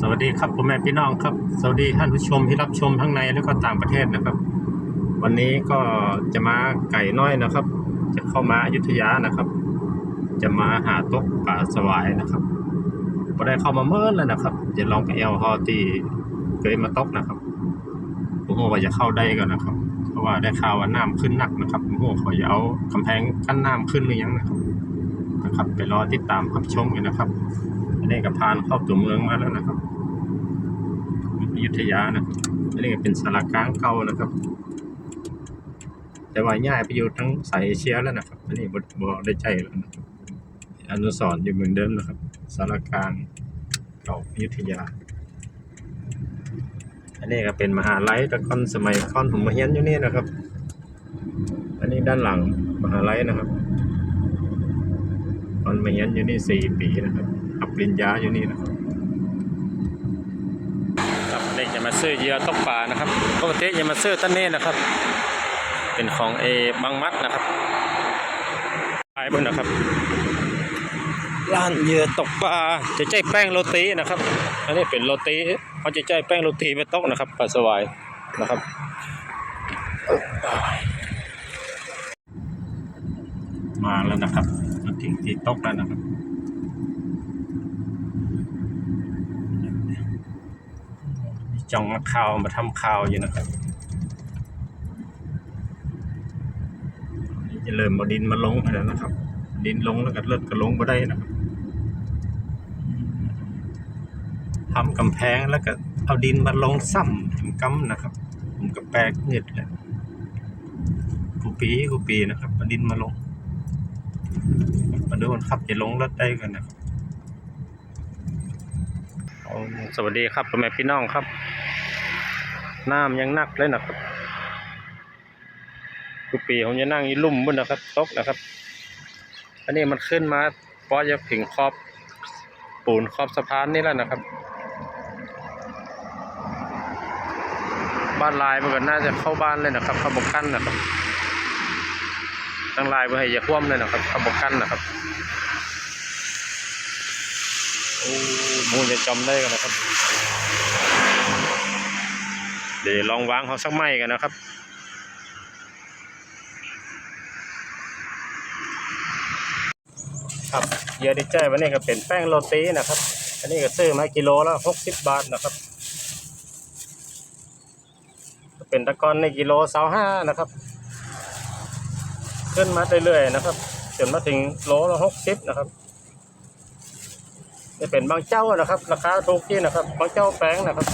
สวัสดีครับพ่อแม่พี่น้องครับ สวัสดีท่านผู้ชมที่รับชมทั้งในและก็ต่างประเทศนะครับ วันนี้ก็จะมาไก่น้อยนะครับ จะเข้ามาอยุธยานะครับ จะมาหาตกป่าสวายนะครับก็ได้เข้ามาเมื่อแล้วนะครับจะลองไปเอลฮอตีเคยมาตกนะครับผมว่าจะเข้าได้ก่อนนะครับ เพราะว่าได้ข่าวว่าน้ำขึ้นหนักนะครับผมขอจะเอากำแพงกั้นน้ำขึ้นหรือยังนะครับนะครับ ไปรอติดตามรับชมกันนะครับ นนี้ก็ผ่านเข้าตัวเมืองมาแล้วนะครับอยุธยานะครับอันนี้ก็เป็นสารกลางเก่านะครับ แต่ว่าย้ายไปอยู่ทั้งสายเอเชียแล้วนะครับ อันนี้บ่บ่ได้ใจแล้วนะครับอนุสร์อยู่เหมือนเดิมนะครับสารกลางเก่าอยุธยา อันนี้ก็เป็นมหาลัยต่ก่อนสมัยก่อนผมมาเรียนอยู่นี่นะครับ อันนี้ด้านหลังมหาลัยนะครับตอนมาเรียนอยู่นี่สี่ปีนะครับ อับปริญญาอยู่นี่นะครับครับเด็กจะมาซื้อเหยื่อตกปลานะครับปกติจะมาซื้อต้นนี้นะครับ เป็นของเอบางมัดนะครับขายบนนะครับร้านเหยื่อตกปลาจะใจแป้งโรตีนะครับ อันนี้เป็นโรตีเขาจะใจแป้งโรตีไปตกนะครับปลาสวายนะครับมาแล้วนะครับมาถึงที่ตกแล้วนะครับ จองมาข่าวมาทำข่าวอยู่นะครับจะเริ่มมาดินมาลงแล้วนะครับ ดินลงแล้วก็เลิศก็ลงมาได้นะครับทำกำแพงแล้วก็เอาดินมาลงซ้ำถึงกำนะครับ ผมก็แปลกเงึดเลยกูปีกูปีนะครับเอาดินมาลงมาดูคนขับจะลงรถได้กันนะครับสวัสดีครับพ่อแม่พี่น้องครับ น้ำยังนักเลยนะครับทุกปีผมจะนั่งยี่ลุ่มบนนะครับตกนะครับ อันนี้มันขึ้นมาพอจะถึงขอบปูนขอบสะพานนี่แล้วนะครับ บ้านลายมันก็น่าจะเข้าบ้านเลยนะครับเข้าบกกั้นนะครับตั้งลายไว้ให้อย่าคว่ำเลยนะครับเอาบกกั้นนะครับโอ้มูจะจำได้กันนะครับ เดี๋ยวลองวางเขาสักไม้กันนะครับครับเยอะดีใจวันนี้ก็เป็นแป้งโรตีนะครับ อันนี้ก็ซื้อมากิโลละหกสิบบาทนะครับ เป็นตะกอนในกิโลสาวห้านะครับ ขึ้นมาเรื่อยๆนะครับจนมาถึงโลละหกสิบนะครับจะเป็นบางเจ้านะครับ ราคาถูกที่นะครับ บางเจ้าแป้งนะครับ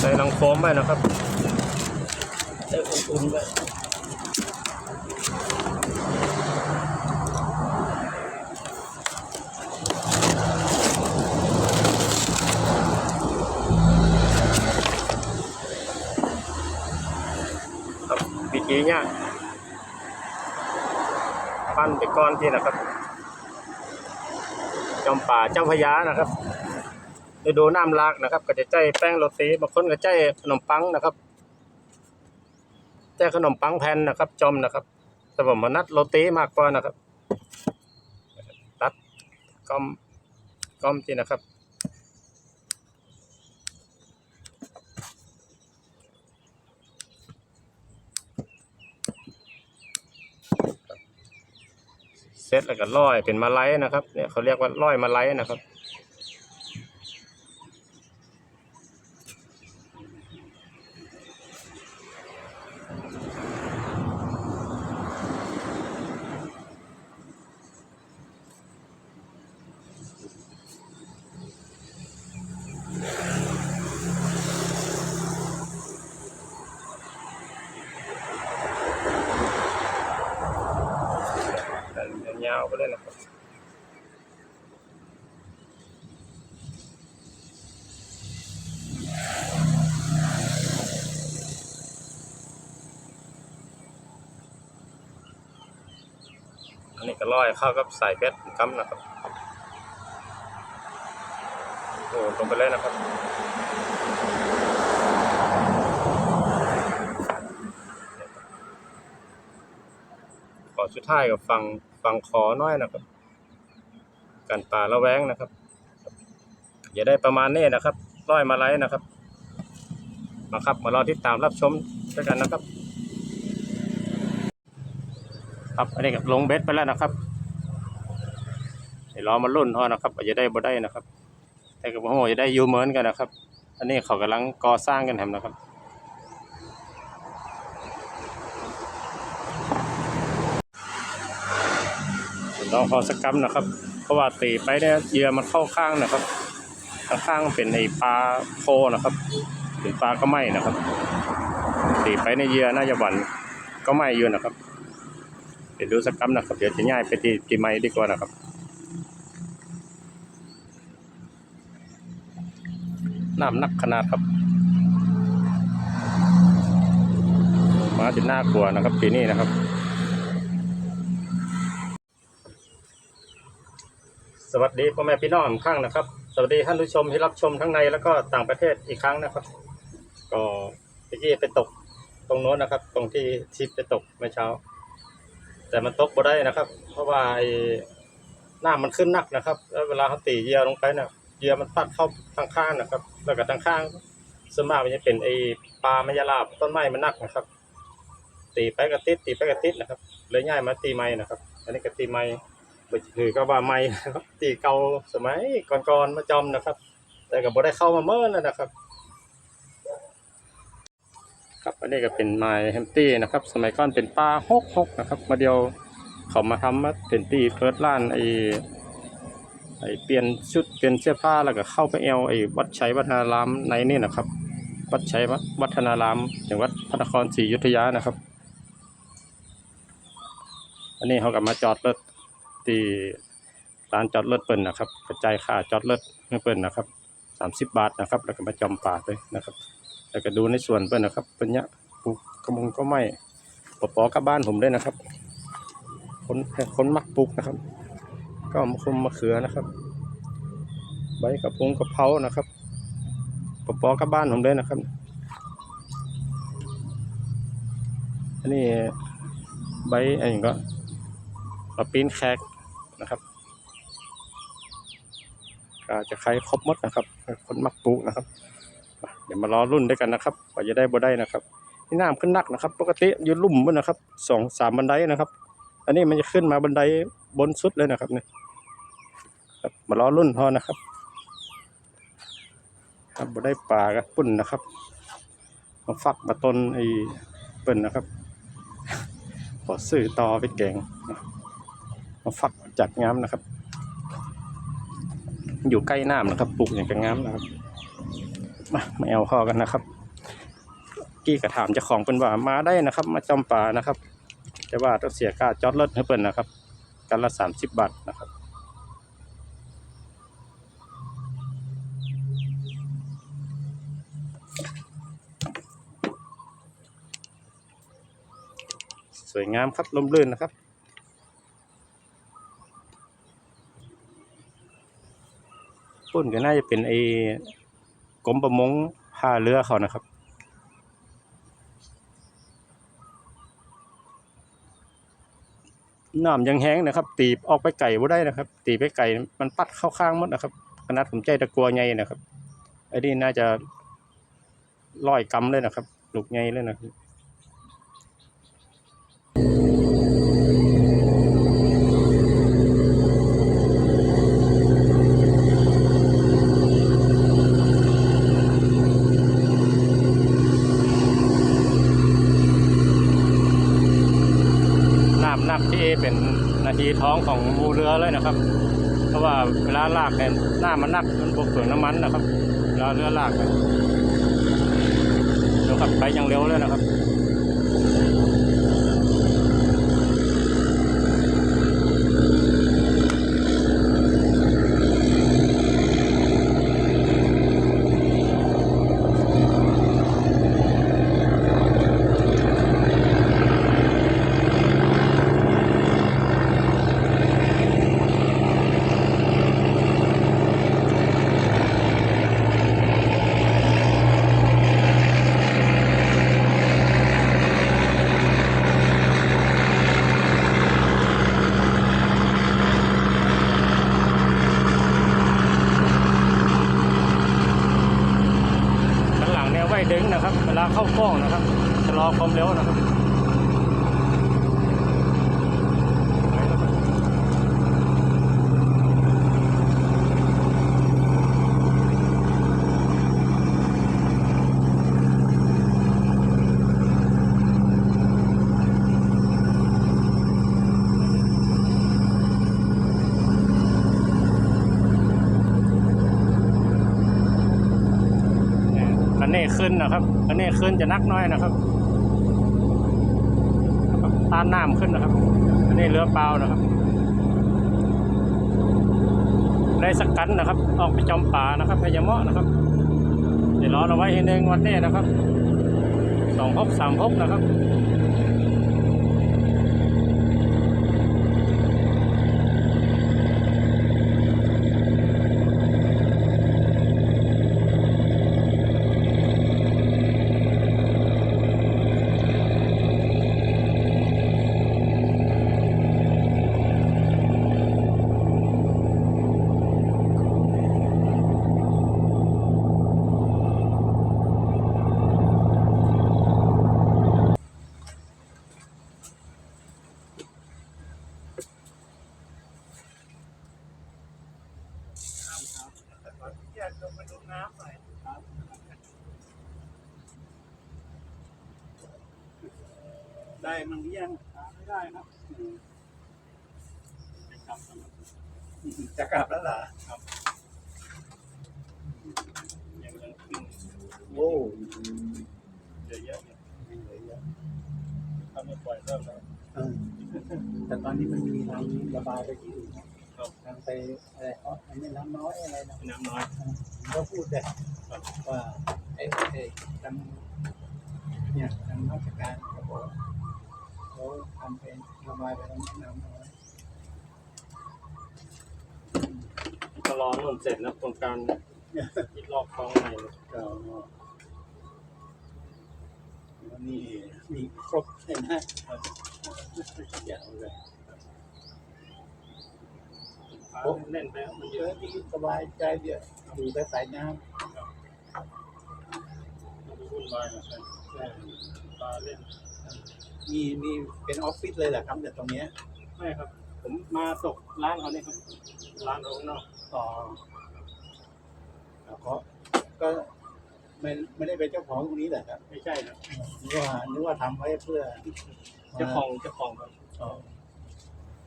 ใส่ลังโฟมไปนะครับใส่อุ่นๆไปครับวิธีเนี่ยปั้นไปก้อนที่นะครับจอมป่าเจ้าพระยานะครับ ฤดูน้ำลากนะครับ ก็จะใจแป้งโรตีบางคนก็ใจขนมปังนะครับใจขนมปังแผ่นนะครับจอมนะครับ แต่ผมมานัดโรตีมากกว่านะครับตัดก้อมก้อมที่นะครับเซตแล้วก็ร้อยเป็นมาไลนะครับเนี่ยเขาเรียกว่าร้อยมาไลนะครับ ยาวไปเลยนะครับอันนี้ก็ร้อยเข้ากับสายเบ็ดกัมนะครับโอ้ลงไปเลยนะครับขอสุดท้ายกับฟัง ฟังขอน้อยนะครับการป่าละแวงนะครับ อย่าได้ประมาณนี้นะครับร้อยมาไลนะครับมาครับมารอติดตามรับชมด้วยกันนะครับ ครับอันนี้กับลงเบ็ดไปแล้วนะครับเดี๋ยวรอมาลุ่นพอนะครับว่าจะได้บ่ได้นะครับ แต่กับโอ้จะได้อยูเหมือนกันนะครับ อันนี้เขากำลังก่อสร้างกันแถมนะครับ ลองพอสกัมนะครับ เพราะว่าตีไปเนี่ยเหยื่อมันเข้าข้างนะครับข้างเป็นไอปลาโคนะครับเป็นปลาก็ไม่นะครับตีไปในเหยื่อน่าจะหวันก็ไม่อยู่นะครับ เดี๋ยวดูสกัมนะครับ เดี๋ยวจะง่ายไปตีตีไม้ดีกว่านะครับน้ำหนักขนาดครับ มาจะน่ากลัวนะครับปีนี้นะครับ สวัสดีพ่อแม่พี่น้องอีกครั้งนะครับ สวัสดีท่านผู้ชมที่รับชมทั้งในแล้วก็ต่างประเทศอีกครั้งนะครับ ก็เมื่อกี้ไปตกตรงโน้นนะครับ ตรงที่ทิพไปตกเมื่อเช้า แต่มันตกบ่ได้นะครับ เพราะว่าไอ้หน้ามันขึ้นหนักนะครับ แล้วเวลาเขาตีเหยื่อลงไปเนี่ยเหยื่อมันตัดเข้าทางข้างนะครับ แล้วก็ทางข้างส่วนมากมันจะเป็นไอ้ปลาไมยาลาบต้นไม้มันหนักนะครับ ตีไปกระติดตีไปกระติดนะครับเลยง่ายมาตีไม้นะครับ อันนี้ก็ตีไม้ คือก็ว่าไม่นะครับตีเก่าสมัยก่อนๆมาจอมนะครับ แต่ก็บ่ได้เข้ามาเมื่อแล้วนะครับ ครับอันนี้ก็เป็นไม้แฮมตี้นะครับ สมัยก่อนเป็นปลาฮกฮกนะครับ มาเดียวเขามาทำมาเป็นตีเพิร์ดล้านไอไอเปลี่ยนชุดเปลี่ยนเสื้อผ้าแล้วก็เข้าไปเอวไอวัดชัยวัฒนารามในนี่นะครับ วัดชัยวัฒนารามจังหวัดพระนครศรีอยุธยานะครับ อันนี้เขากลับมาจอดรถ ที่ร้านจอดรถเปิ่นนะครับกระจายค่าจอดรถให้เปิ่นนะครับสามสิบบาทนะครับ แล้วก็มาจอมป่าเลยนะครับ แล้วก็ดูในส่วนเปิ่นนะครับเป็นเนี้ยปลูกกระมงก็ไม่ปอปอกับบ้านผมด้วยนะครับ คนคนมักปลูกนะครับ ก็มะคุมมะเขือนะครับ ใบกระพงกระเพรานะครับปอปอกับบ้านผมด้วยนะครับอันนี้ใบอะไรอย่างก็ปีนแขก นะครับก็จะใครครบมดนะครับ คนมักปลูกนะครับ เดี๋ยวมารอรุ่นด้วยกันนะครับว่าจะได้บ่ได้นะครับนี่น้ำขึ้นนักนะครับ ปกติอยู่ลุ่มบนนะครับสองสามบันไดนะครับ อันนี้มันจะขึ้นมาบันไดบนสุดเลยนะครับเนี่ยครับมารอรุ่นพอนะครับ ครับบ่ได้ปลากับปุ่นนะครับมาฟักมาต้นไอ้เปิ่นนะครับขอซื้อต่อไปแกงมาฝัก จากงามนะครับ อยู่ใกล้น้ำนะครับปลูกอย่างกับงามนะครับมามาเอาพอกันนะครับ กี้กระถามเจ้าของเป็นว่ามาได้นะครับ มาจอมป่านะครับ แต่ว่าต้องเสียค่าจอดรถให้เปิ่นนะครับกันละสามสิบบาทนะครับสวยงามครับลมรื่นนะครับ ปุ่นก็น่าจะเป็นไอ้กรมประมงท่าเรือเขานะครับ น้ำยังแห้งนะครับ ตีออกไปไก่บ่ได้นะครับ ตีไปไก่มันปัดเข้าข้างหมดนะครับขนาดผมใจตะกัวไงนะครับไอ้นี่น่าจะร้อยกำเลยนะครับลูกไงเลยนะครับ นับที่เป็นนาทีท้องของมูเรือเลยนะครับ เพราะว่าเวลาลากเนี่ยหน้ามันนักมันบวกเปลืองน้ำมันนะครับเวลาเรือลากเดี๋ยวขับไปอย่างเร็วเลยนะครับ เด้งนะครับ เวลาเข้ากล้องนะครับจะรอความเร็วนะครับ นะครับ อันนี้ขึ้นจะนักน้อยนะครับต้านน้ำขึ้นนะครับ อันนี้เรือเปล่านะครับได้สกกันนะครับ ออกไปจอมป่านะครับพยามะนะครับ เดี๋ยวรอเราไว้ให้หนึ่งวันนี้นะครับสองพบสามพบนะครับ ได้มั้งหรือยัง ไม่ได้ครับ จะกลับแล้วเหรอ ยังยังขึ้น โอ้ เยอะแยะเนี่ย ไม่เหลือเยอะ ถ้าไม่ปล่อยเริ่มแล้ว เออแตอนนี้มันมีทางระบายไปที่อื่นนะครับทางไปอะไรเขาอันนี้น้ำน้อยอะไรนะน้ำน้อยผมก็พูดเลยว่าไอ้ไอ้ทางเนี่ยทางราชการเขาบอกเขาทำเป็นระบายไปทางน้ำน้อยก็รอนู่นเสร็จนะโครงการอีกรอบคลองใหม่เลยก็วันนี้มีครบใช่ไหม อย่างเล่นไปมันเยอะที่สบายใจเดียวอยู่แต่สายน้มันวุ่นวายนะครับำใช่ฟ้าเล่น มีมีเป็นออฟฟิศเลยแหละครับแต่ตรงเนี้ยไม่ครับ ผมมาตกร้านเขาเนี่ยครับร้านเขาข้างนอกอ๋อแล้วก็ก็ไม่ไม่ได้เป็นเจ้าของตรงนี้แหละครับ ไม่ใช่ครับนึกว่านึกว่าทำไว้เพื่อ เจ้าของเจ้าของครับอ๋อ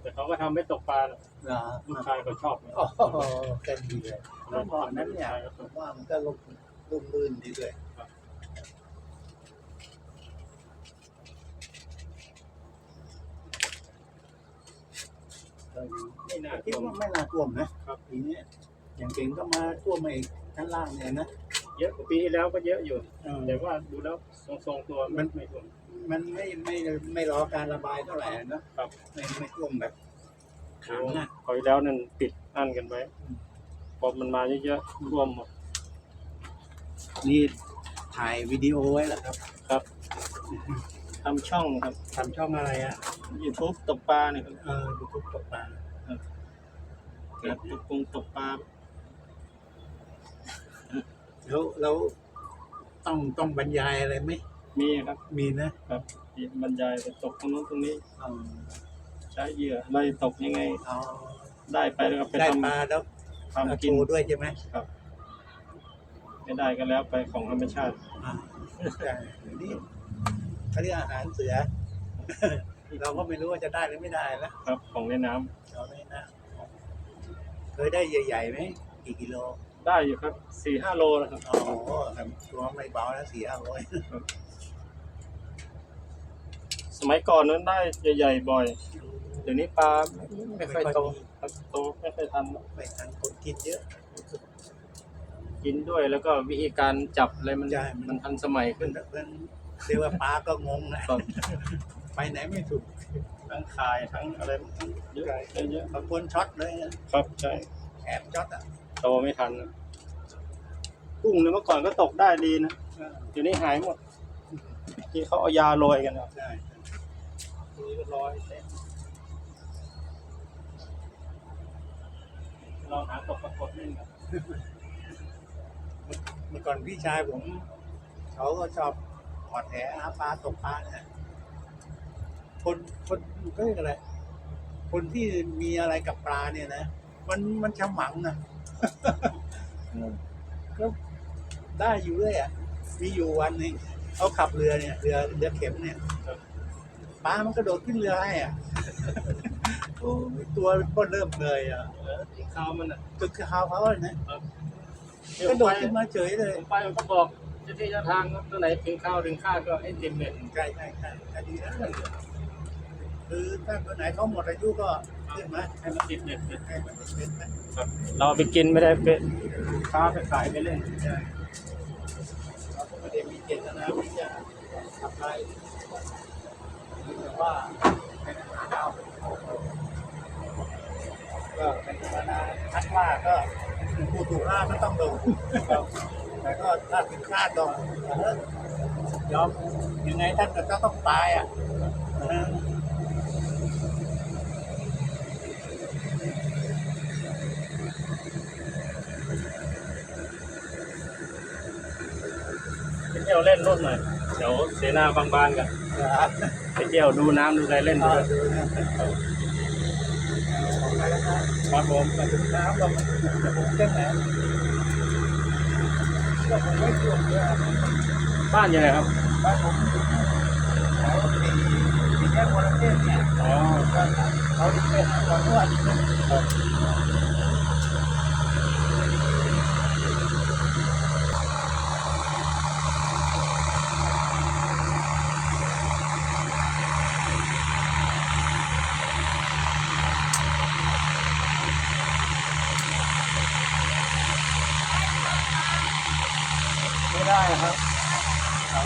แต่เขาก็ทำไม่ตกปลาเหรอลูกชายเขาชอบนะอ๋อแค่ดีเลยเมื่อก่อนนั้นเนี่ยผมว่ามันก็ลงลุ่มลื่นดีเลยไม่น่าคิดท่วมว่าไม่น่าท่วมนะครับทีเนี้ยอย่างเก่งก็มาท่วมมาอีกชั้นล่างเนี่ยนะเยอะกว่าปีที่แล้วก็เยอะอยู่ เออ แต่ว่าดูแล้วทรงๆตัวมัน ไม่ท่วม มันไม่ไม่ไม่รอการระบายเท่าไหร่นะครับไม่ไม่ท่วมแบบขังนะคอยแล้วนั่นปิดอั้นกันไว้พอมันมาเยอะๆท่วมหมดนี่ถ่ายวิดีโอไว้แล้วครับ ครับทำช่องครับทำช่องอะไรอะยูทูบตกปลาเนี่ยครับเออยูทูบตกปลาครับตกปงตกปลาแล้วแล้วต้องต้องบรรยายอะไรไหม มีครับมีนะครับมีบรรยายไปตกตรงนู้นตรงนี้ เอาใช้เหยื่ออะไรตกยังไง เอาได้ไปแล้วก็ไปได้ทปลาแล้วำเอาทำโชกินว์ด้วยใช่ไหมไม่ได้ก็แล้วไปของธรรมชาติอ่าใช่นี่เขาเรียกอาหารเสือ เราก็ไม่รู้ว่าจะได้หรือไม่ได้นะครับของในน้ำเราไม่น่าเคยได้ใหญ่ๆไหมกี่กิโลได้อยู่ครับสี่ห้าโลนะครับ อ๋อครับตัวไม่เบาแล้วสี่ห้าร้อย สมัยก่อนนั้นได้ใหญ่ๆบ่อย เดี๋ยวนี้ปลาไม่ค่อยโตครับโตไม่ค่อยทันไม่ทันคนกินเยอะ กินด้วยแล้วก็วิธีการจับอะไรมันใช่มัน มันทันสมัยขึ้เพื่อนนเพื่อนเรียกว่าปลาก็งงนะครับไปไหนไม่ถูกทั้งคายทั้งอะไรเยอะเยอะบางคนช็อตเลยนะครับใช่แอบช็อตอะโตไม่ทันนะกุ้งเนี่ยเมื่อก่อนก็ตกได้ดีนะเดี๋ยวนี้หายหมดที่เขาเอายาโรยกันครับ ใช่ นี่ก็ลอยเต็มลองหาตกปรากฏเล่นครับเมื่อก่อนพี่ชายผม เขาก็ชอบอดแหหาปลาตกปลาเนี่ยคนคนก็เรียกอะไรคนที่มีอะไรกับปลาเนี่ยนะมันมันฉมังนะก็ได้อยู่เรื่อยอะมีอยู่วันหนึงเขาขับเรือเนี่ยเรือเรือเข็มเนี่ย ปลามันกระโดดขึ้นเรือให้อะโอ้ยตัวก็เริ่มเลยอะที่ข้าวมันอะตึกข้าวเขาเลยนะกระโดดขึ้นมาเฉยเลยผมไปมันก็บอกเจะที่เจะทางตัวไหนถึงข้าวถึงข้าวก็ให้ติมเน็ตใช่ใช่ใช่ใช่ดีนะคือถ้าตัวไหนเขาหมดอายุก็ขึ้นมาให้มันติดเน็ตให้มันเป็นไหมครับเราเอาไปกินไม่ได้ไปค้าไปขายไปเล่นใช่เราก็ไม่ได้มีเจตนาที่จะทำอะไรแต่ ว่าเป็นอาหารเอาก็เป็นธรรมดาทักว่าก็ผู้ถูกล่าก็ต้องโดนแต่ก็ถ้าถึงคาดก็เออยอมยังไงท่านก็ต้องตายอะเที่ยวเล่นรถหน่อยเดี๋ยวเสนาบางบานกันครับ เที่ยวดูน้ำดูอะไรเล่นด้วยดูนะครับออกไปแล้วนะครับผมมาถึงน้ำเราเส้นไหนก็คงไม่ท่วมเยอะบ้านยังไงครับบ้านผมแถวสี่สี่แยวเนี่ยอ๋อเขาเป็นหอนวด ไม่ได้ครับ มา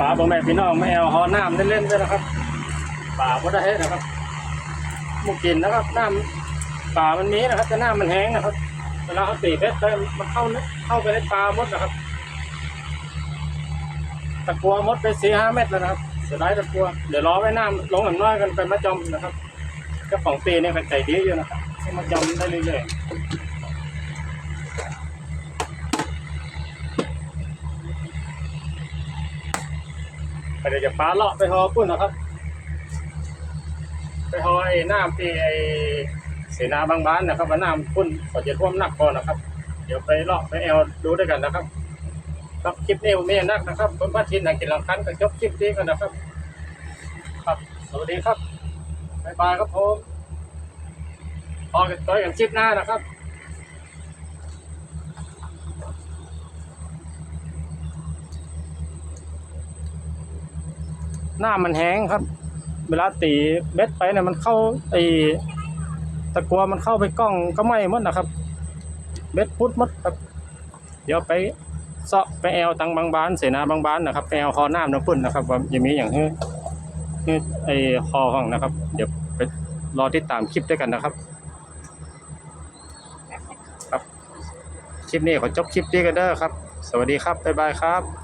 ป่าบ่แม่พี่น้องไม่เอาหอน้ำเล่นๆด้วยนะครับป่าบ่ได้นะครับมูกินนะครับน้ำป่ามันมีนะครับแต่น้ำมันแห้งนะครับเวลาเขาตีเพชรไปมันเข้าเนเข้าไปในปลาหมดนะครับ ตะกัวมดไปสี่ห้าเมตรแล้วนะครับเสียดายตะกัวเดี๋ยวรอไว้น้ำลงหน่อยกันไปมาจอมนะครับเจ้าของตีเนี่ยก็ใจดีอยู่นะครับให้มาจอมได้เรื่อยๆไปเดี๋ยวจะปลาเลาะไปหอปุ่นนะครับ ไปหอไอ้น้ำที่ไอ้เสนาบางบ้านนะครับว่าน้ำปุ่นก็จะท่วมหนักก่อนนะครับ เดี๋ยวไปเลาะไปแอลดูด้วยกันนะครับ ครับคลิปนี้ผมไม่นักนะครับผมพัดทินหนังกินหลังคันก็จบคลิปนี้กันนะครับ ครับ สวัสดีครับบ๊ายบายครับผมพอกันต่อยกันคลิปหน้านะครับหน้ามันแห้งครับ เวลาตีเบ็ดไปเนี่ยมันเข้าไอตะกัวมันเข้าไปกล้องก็ไหม้หมดนะครับ เบ็ดพุดหมดครับ เดี๋ยวไป เสาะไปแอลตังบางบ้านเสนาบางบ้านนะครับไปแอลคอน้ำน้ำปุ่นนะครับว่าจะมีอย่างเฮ้ยไอคอห้องนะครับ เดี๋ยวไปรอติดตามคลิปด้วยกันนะครับ ครับ คลิปนี้ขอจบคลิปนี้กันเด้อครับ สวัสดีครับบ๊ายบายครับ